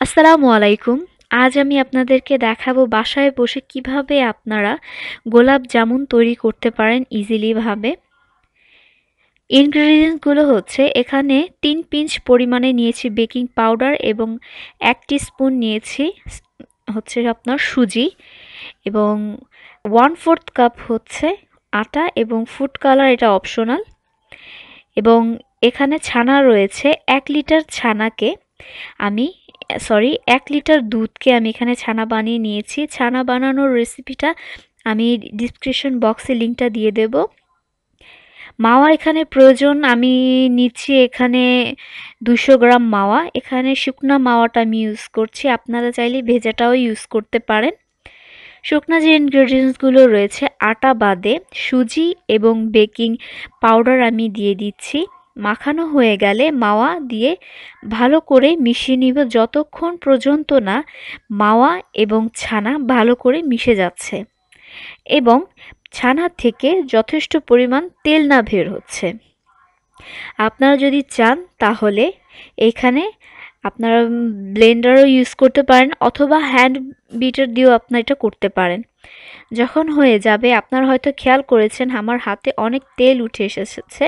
আসসালামু আলাইকুম। আজ আমি আপনাদেরকে দেখাবো বাসায় বসে কীভাবে আপনারা গোলাপ জামুন তৈরি করতে পারেন ইজিলি ভাবে ইনগ্রেডিয়েন্টসগুলো হচ্ছে, এখানে তিন পিঞ্চ পরিমাণে নিয়েছি বেকিং পাউডার এবং এক স্পুন নিয়েছি হচ্ছে আপনার সুজি এবং ওয়ান ফোর্থ কাপ হচ্ছে আটা এবং ফুড কালার এটা অপশনাল এবং এখানে ছানা রয়েছে, এক লিটার ছানাকে আমি সরি এক লিটার দুধকে আমি এখানে ছানা বানিয়ে নিয়েছি। ছানা বানানোর রেসিপিটা আমি ডিসক্রিপশন বক্সে লিঙ্কটা দিয়ে দেব। মাওয়া এখানে প্রয়োজন, আমি নিচ্ছি এখানে দুশো গ্রাম মাওয়া। এখানে শুকনা মাওয়াটা আমি ইউজ করছি, আপনারা চাইলে ভেজাটাও ইউজ করতে পারেন। শুকনো যে ইনগ্রেডিয়েন্টসগুলো রয়েছে, আটা বাদে সুজি এবং বেকিং পাউডার আমি দিয়ে দিচ্ছি। মাখানো হয়ে গেলে মাওয়া দিয়ে ভালো করে মিশিয়ে নিব। যতক্ষণ পর্যন্ত না মাওয়া এবং ছানা ভালো করে মিশে যাচ্ছে এবং ছানা থেকে যথেষ্ট পরিমাণ তেল না বের হচ্ছে। আপনারা যদি চান তাহলে এখানে আপনারা ব্লেন্ডারও ইউজ করতে পারেন অথবা হ্যান্ড বিটার দিয়েও আপনার এটা করতে পারেন। যখন হয়ে যাবে, আপনারা হয়তো খেয়াল করেছেন, আমার হাতে অনেক তেল উঠে এসেছে।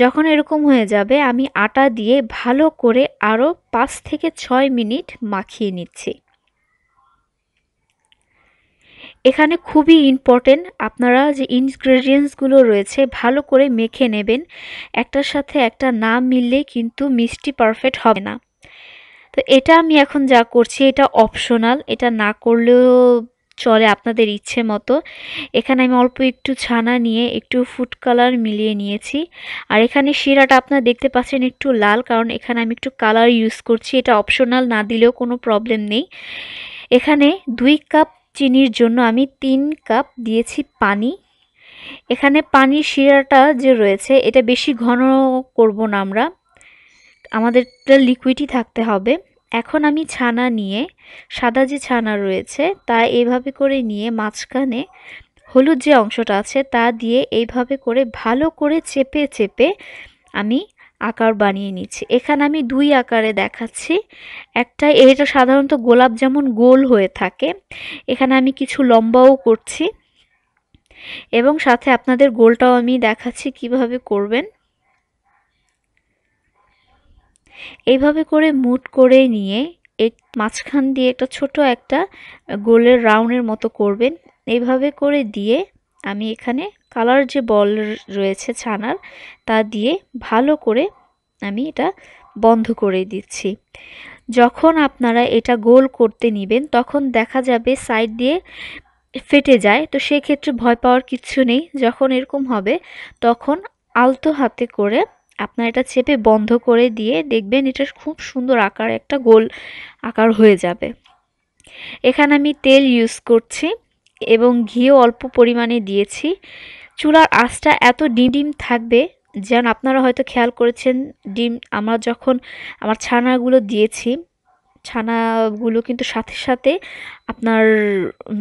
যখন এরকম হয়ে যাবে, আমি আটা দিয়ে ভালো করে আরও পাঁচ থেকে ছয় মিনিট মাখিয়ে নিচ্ছি। এখানে খুবই ইম্পর্টেন্ট আপনারা যে ইনগ্রেডিয়েন্টসগুলো রয়েছে, ভালো করে মেখে নেবেন। একটার সাথে একটা না মিললে কিন্তু মিষ্টি পারফেক্ট হবে না। তো এটা আমি এখন যা করছি, এটা অপশনাল এটা না করলেও চলে আপনাদের ইচ্ছে মতো। এখানে আমি অল্প একটু ছানা নিয়ে একটু ফুড কালার মিলিয়ে নিয়েছি। আর এখানে শিরাটা আপনারা দেখতে পাচ্ছেন একটু লাল, কারণ এখানে আমি একটু কালার ইউজ করছি। এটা অপশনাল না দিলেও কোনো প্রবলেম নেই। এখানে দুই কাপ চিনির জন্য আমি তিন কাপ দিয়েছি পানি। এখানে পানির শিরাটা যে রয়েছে, এটা বেশি ঘন করব না আমরা। আমাদেরটা লিকুইডই থাকতে হবে। এখন আমি ছানা নিয়ে, সাদা যে ছানা রয়েছে, তা এইভাবে করে নিয়ে মাঝখানে হলুদ যে অংশটা আছে, তা দিয়ে এইভাবে করে ভালো করে চেপে চেপে আমি আকার বানিয়ে নিচ্ছি। এখানে আমি দুই আকারে দেখাচ্ছি। একটা, এটা সাধারণত গোলাপ যেমন গোল হয়ে থাকে, এখানে আমি কিছু লম্বাও করছি। এবং সাথে আপনাদের গোলটাও আমি দেখাচ্ছি কীভাবে করবেন। এইভাবে করে মুট করে নিয়ে এক মাঝখান দিয়ে একটা ছোট একটা গোলের রাউন্ডের মতো করবেন। এইভাবে করে দিয়ে আমি এখানে কালার যে বল রয়েছে ছানার, তা দিয়ে ভালো করে আমি এটা বন্ধ করে দিচ্ছি। যখন আপনারা এটা গোল করতে নেবেন, তখন দেখা যাবে সাইড দিয়ে ফেটে যায়। তো সেক্ষেত্রে ভয় পাওয়ার কিছু নেই। যখন এরকম হবে, তখন আলতো হাতে করে আপনার এটা চেপে বন্ধ করে দিয়ে দেখবেন এটা খুব সুন্দর আকার, একটা গোল আকার হয়ে যাবে। এখানে আমি তেল ইউজ করছি এবং ঘিও অল্প পরিমাণে দিয়েছি। চুলার আঁচটা এত ডিম ডিম থাকবে যেন আপনারা হয়তো খেয়াল করেছেন, ডিম আমরা যখন আমার ছানাগুলো দিয়েছি, ছানাগুলো কিন্তু সাথে সাথে আপনার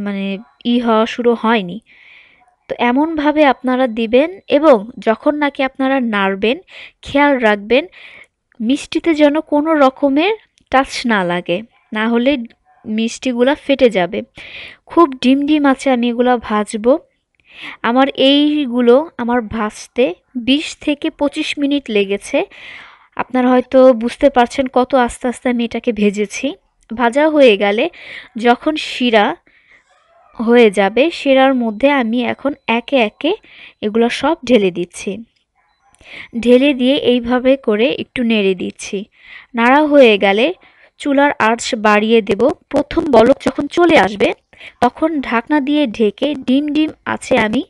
মানে ই হওয়া শুরু হয়নি। তো এমনভাবে আপনারা দিবেন এবং যখন নাকি আপনারা নাড়বেন, খেয়াল রাখবেন, মিষ্টিতে যেন কোনো রকমের টাচ না লাগে। না হলে মিষ্টিগুলা ফেটে যাবে। খুব ডিম ডিম আছে আমি এগুলো ভাজবো। আমার এইগুলো আমার ভাজতে ২০ থেকে ২৫ মিনিট লেগেছে। আপনারা হয়তো বুঝতে পারছেন কত আস্তে আস্তে আমি এটাকে ভেজেছি। ভাজা হয়ে গেলে যখন শিরা হয়ে যাবে, সেরার মধ্যে আমি এখন একে একে এগুলো সব ঢেলে দিচ্ছি। ঢেলে দিয়ে এইভাবে করে একটু নেড়ে দিচ্ছি। নাড়া হয়ে গেলে চুলার আঁচ বাড়িয়ে দেব। প্রথম বলক যখন চলে আসবে, তখন ঢাকনা দিয়ে ঢেকে ডিম ডিম আছে আমি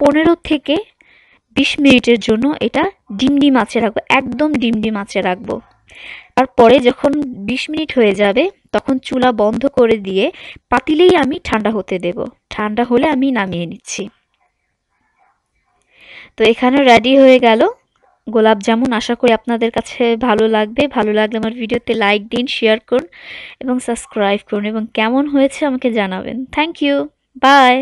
পনেরো থেকে বিশ মিনিটের জন্য এটা ডিম ডিম আঁচে রাখব, একদম ডিম ডিম আঁচে রাখব। তারপরে যখন বিশ মিনিট হয়ে যাবে, তখন চুলা বন্ধ করে দিয়ে পাতিলেই আমি ঠান্ডা হতে দেব। ঠান্ডা হলে আমি নামিয়ে নিচ্ছি। তো এখানে রেডি হয়ে গেল। গোলাপ জামুন আশা করি আপনাদের কাছে ভালো লাগবে। ভালো লাগলে আমার ভিডিওতে লাইক দিন শেয়ার করুন এবং সাবস্ক্রাইব করুন এবং কেমন হয়েছে আমাকে জানাবেন। Thank you by